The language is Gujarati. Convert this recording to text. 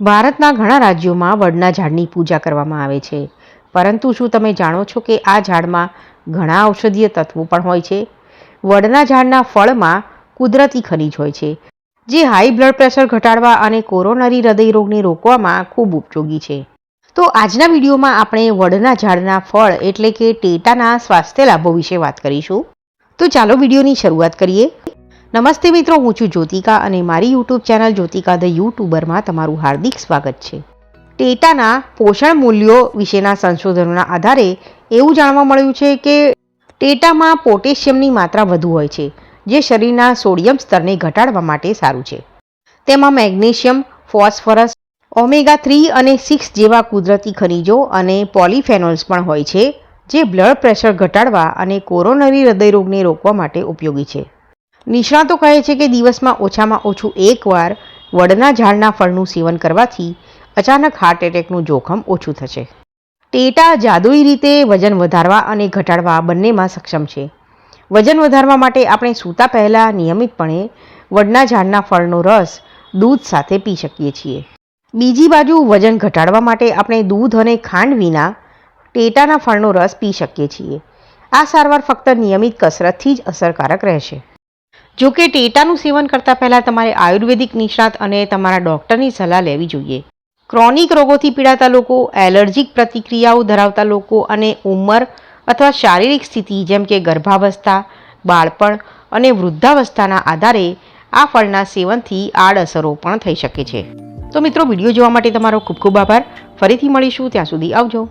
ભારતના ઘણા રાજ્યોમાં વડના ઝાડની પૂજા કરવામાં આવે છે. પરંતુ શું તમે જાણો છો કે આ ઝાડમાં ઘણા ઔષધીય તત્વો પણ હોય છે? વડના ઝાડના ફળમાં કુદરતી ખનિજ હોય છે, જે હાઈ બ્લડ પ્રેશર ઘટાડવા અને કોરોનરી હૃદયરોગને રોકવામાં ખૂબ ઉપયોગી છે. તો આજના વિડીયોમાં આપણે વડના ઝાડના ફળ એટલે કે ટેટાના સ્વાસ્થ્ય લાભો વિશે વાત કરીશું. તો ચાલો વિડીયોની શરૂઆત કરીએ. નમસ્તે મિત્રો, હું છું જ્યોતિકા અને મારી યુટ્યુબ ચેનલ જ્યોતિકા ધ યુટ્યુબરમાં તમારું હાર્દિક સ્વાગત છે. ટેટાના પોષણ મૂલ્યો વિશેના સંશોધનોના આધારે એવું જાણવા મળ્યું છે કે ટેટામાં પોટેશિયમની માત્રા વધુ હોય છે, જે શરીરના સોડિયમ સ્તરને ઘટાડવા માટે સારું છે. તેમાં મેગ્નેશિયમ, ફોસ્ફરસ, ઓમેગા થ્રી અને સિક્સ જેવા કુદરતી ખનિજો અને પોલિફેનોલ્સ પણ હોય છે, જે બ્લડ પ્રેશર ઘટાડવા અને કોરોનરી હૃદયરોગને રોકવા માટે ઉપયોગી છે. નિષ્ણાતો કહે છે કે દિવસમાં ઓછામાં ઓછું એકવાર વડના ઝાડના ફળનું સેવન કરવાથી અચાનક હાર્ટ એટેકનું જોખમ ઓછું થશે. ટેટા જાદુઈ રીતે વજન વધારવા અને ઘટાડવા બંનેમાં સક્ષમ છે. વજન વધારવા માટે આપણે સૂતા પહેલાં નિયમિતપણે વડના ઝાડના ફળનો રસ દૂધ સાથે પી શકીએ છીએ. બીજી બાજુ વજન ઘટાડવા માટે આપણે દૂધ અને ખાંડ વિના ટેટાના ફળનો રસ પી શકીએ છીએ. આ સારવાર ફક્ત નિયમિત કસરતથી જ અસરકારક રહેશે. જો કે ટેટાનું સેવન કરતાં પહેલાં તમારે આયુર્વેદિક નિષ્ણાત અને તમારા ડૉક્ટરની સલાહ લેવી જોઈએ. ક્રોનિક રોગોથી પીડાતા લોકો, એલર્જીક પ્રતિક્રિયાઓ ધરાવતા લોકો અને ઉંમર અથવા શારીરિક સ્થિતિ જેમ કે ગર્ભાવસ્થા, બાળપણ અને વૃદ્ધાવસ્થાના આધારે આ ફળના સેવનથી આડઅસરો પણ થઈ શકે છે. તો મિત્રો, વીડિયો જોવા માટે તમારો ખૂબ ખૂબ આભાર. ફરીથી મળીશું, ત્યાં સુધી આવજો.